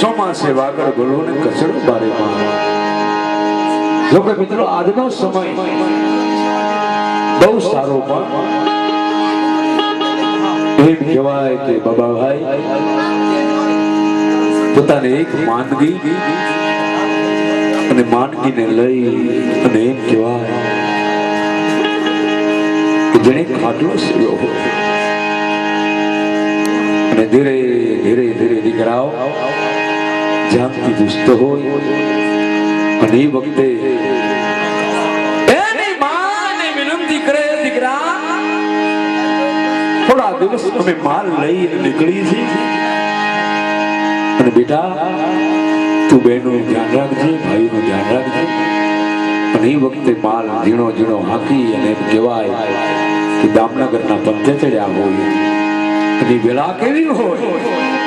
ચોમાસે વાગડ બોલો ને કચડો બારે જો મિત્રો, આજનો સમય બહુ સારો પણ. એમ કહેવાય કે બાબાભાઈ, પોતાને એક માંદગી અને માંદગીને લઈ અને એમ કહેવાય કે જેને ખાટલો સેવ્યો હોય. અને ધીરે ધીરે ધીરે દીકરાઓ જામથી પૂછતો હોય. અને એ વખતે એની થોડા દિવસ અમે માલ લઈને નીકળી છે. અને બેટા, તું બહેનનું ધ્યાન રાખજે, ભાઈનું ધ્યાન રાખજે. અને એ વખતે માલ ઝીણો ઝીણો હાંકી અને એમ કહેવાય કે દામનગરના પંથે ચડ્યા હોય. ઈ વેળા કેવી હોય?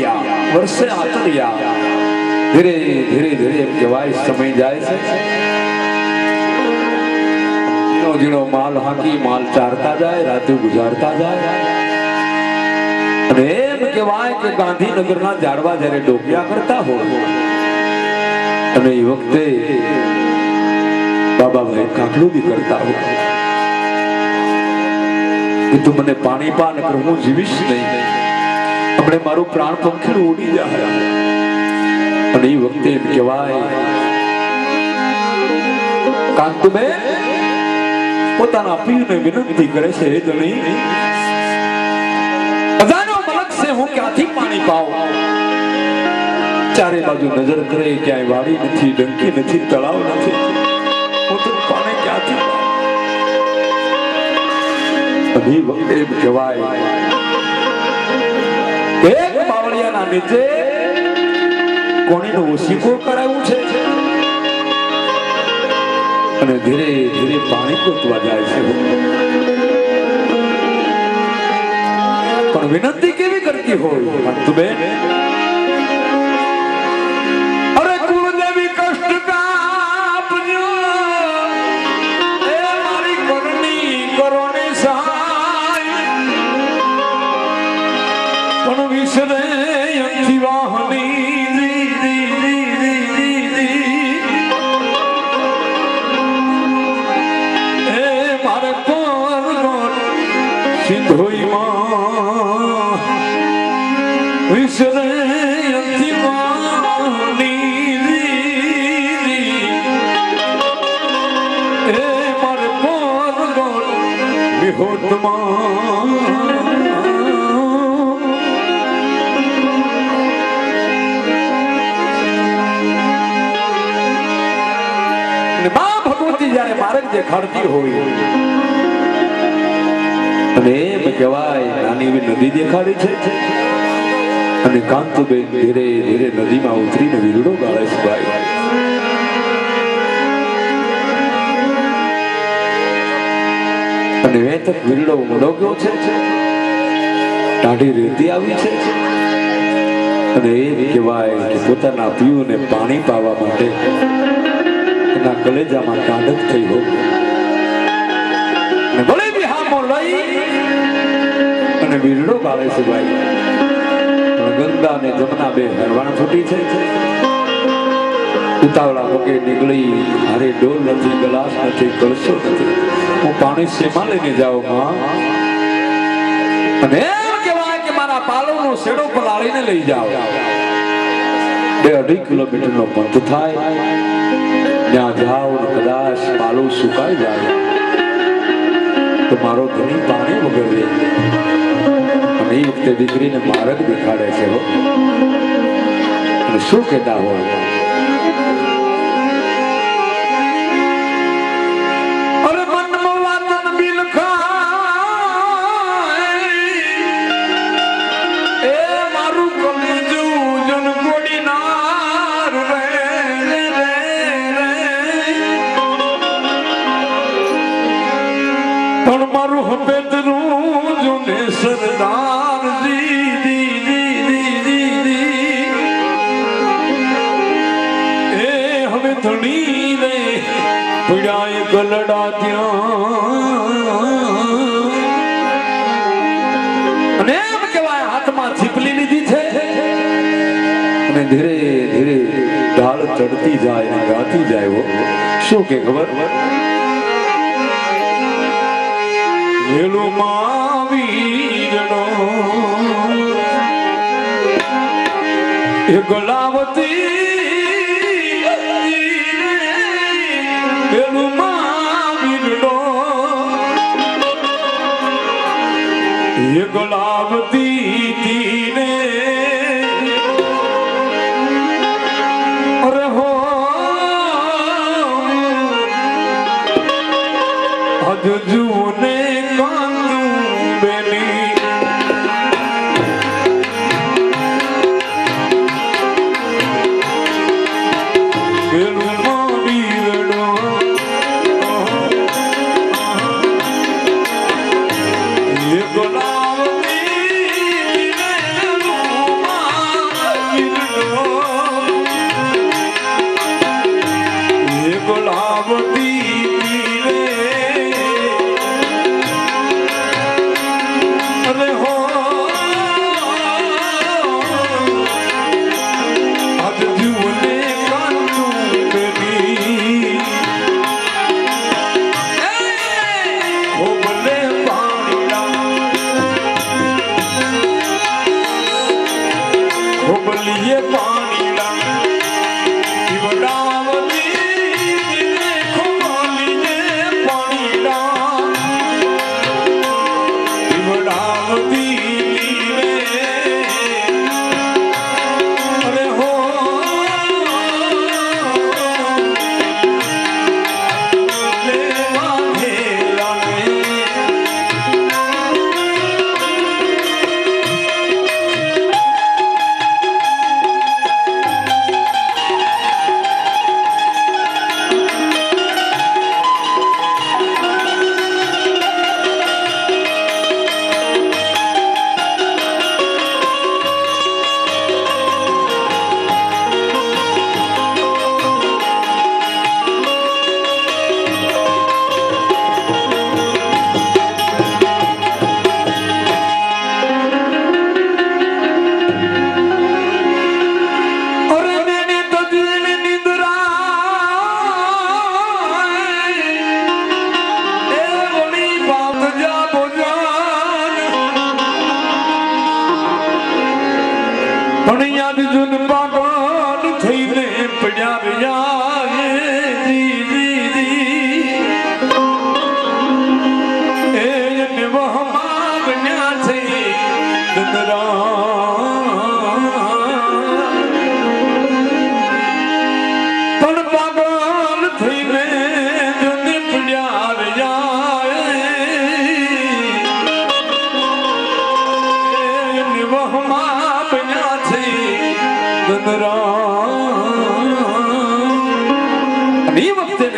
ગયા વર્ષે આતર્યા. ધીરે ધીરે ધીરે એમ કહેવાય, સમય જાય છે. ઝીણો ઝીણો માલ હાંકી, માલ ચારતા જાય, રાતે ગુજારતા જાય. અને એમ કહેવાય કે ગાંધીનગરના ઝાડવા જ્યારે ડોકિયા કરતા હોય, અને એ વખતે બાબાભાઈ કાકડું કરતા હોય. તું મને પાણી પાન કર હું જીવીશ નહીં. આપણે મારું પ્રાણ પંખીડું ઉડી જાય અને એ વખતે એમ કહેવાય કાંતુબે પોતાના પીરને વિનંતી કરે છે એ જણી અજાણ્યો મલક છે, હું ક્યાંથી પાણી પાઉં? ચારે બાજુ નજર કરે, ક્યાંય વાડી નથી, ડંકી નથી, તળાવ નથી. હું તો પાણી ક્યાંથી અભી વખતે એમ કહેવાય બાવળિયાના નીચે કોણીનો ઓશીકો કરાયું છે અને ધીરે ધીરે પાણી ગોતવા જાય છે. પણ વિનંતી કેવી કરતી હોય કાંતુબેન અરે મા ભગવતી જ્યારે જે ખડતી હોય. અને એમ કહેવાય, નાની એવી નદી દેખાડી છે. અને કાંતુબેન ધીરે ધીરે નદીમાં ઉતરીને વીરડો ગાળે છે ભાઈ. અને વેતક વીરડો મોડો ગયો છે. ટાઢી રેતી આવી છે. અને એ કહેવાય કે પોતાના પીયુને પાણી પાવા માટે કલેજામાં કાંડક થઈ ગયો. ને ભલે બિહામો લઈ અને વીરડો ગાળે છે ભાઈ. ગંગા ને જમના બે હરવાણ છૂટી છે. ઉતાવળા પગે નીકળી અરે ડોલ નથી, ગ્લાસ નથી, કળશો નથી. હું પાણી શેમાં લઈને જાઉં માં. અને એમ કહેવાય કે મારા પાલવનો શેડો પલાળીને લઈ જાઓ. બે અઢી કિલોમીટરનો પંથ થાય. ત્યાં જાઓ કદાચ પાલું સુકાઈ જાય. તો મારો ધણી પાણી વગર રહે. અને એ વખતે દીકરીને માર્ગ દેખાડે છે અને શું કહેતા હોય? પીડાય ગલડા ત્યાં અને એમ કહેવાય, હાથમાં છીપલી લીધી છે. અને ધીરે ધીરે ઢાળ ચડતી જાય અને ગાતી જાય શું કે ખબર? વેલું માવીરનો એ ગલાવતી ગુલાબ દી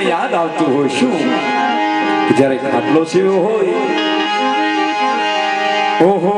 યાદ આવતું હોય શું? જ્યારે ખાટલો સેવ્યો હોય ઓહો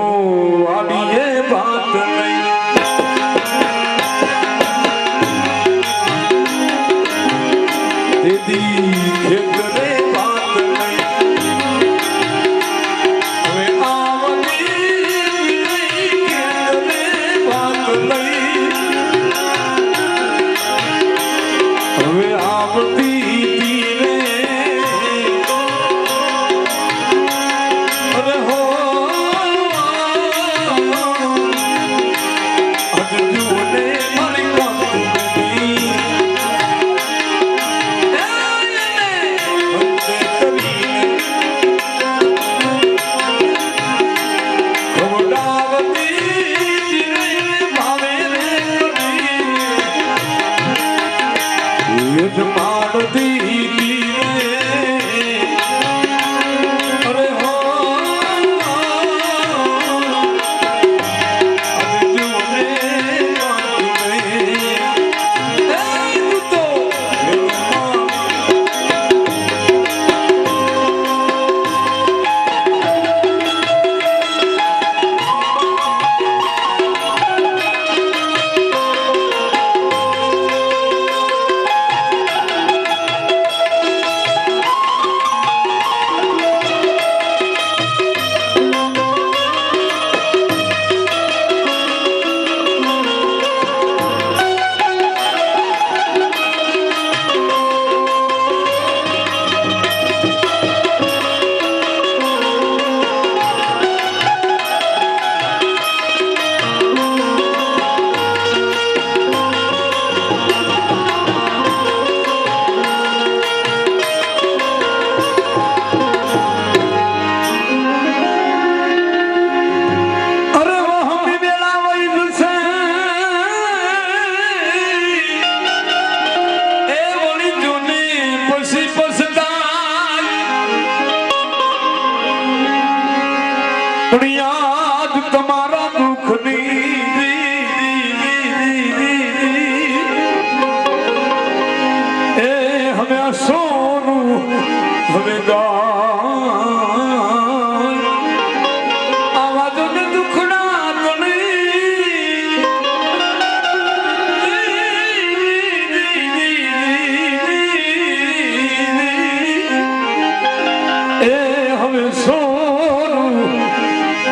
યાદ તમારા દુઃખની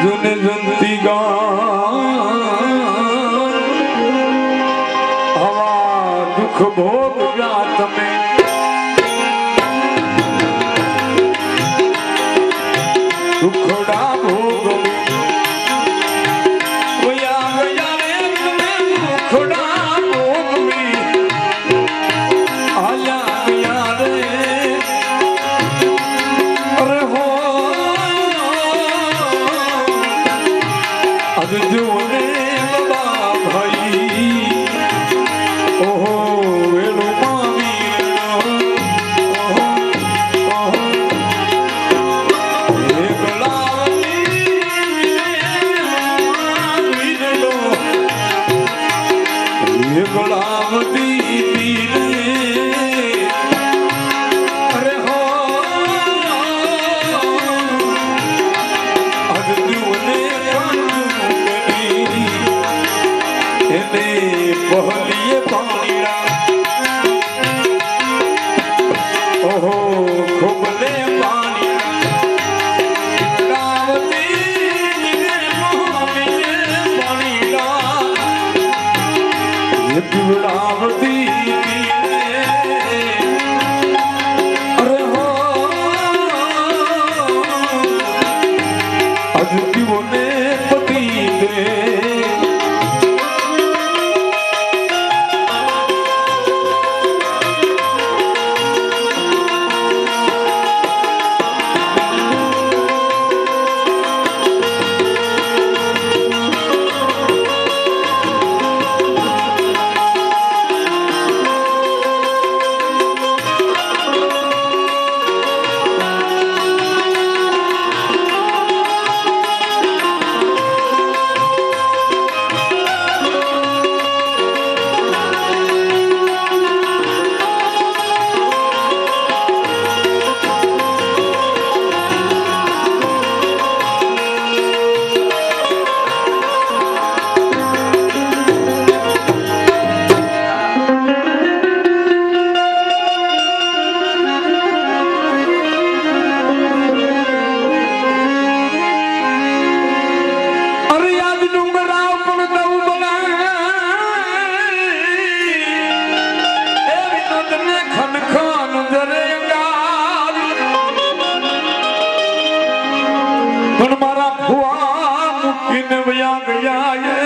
ঝুন জন্তি গান Oh. બિન વ્યા ગયા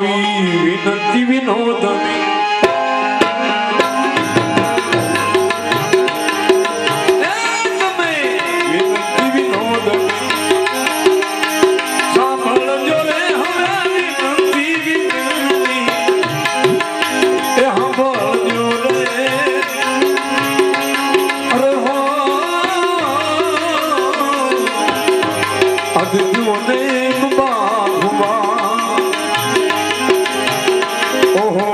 સ્વામી વિનંતી વિનોદની Oh. oh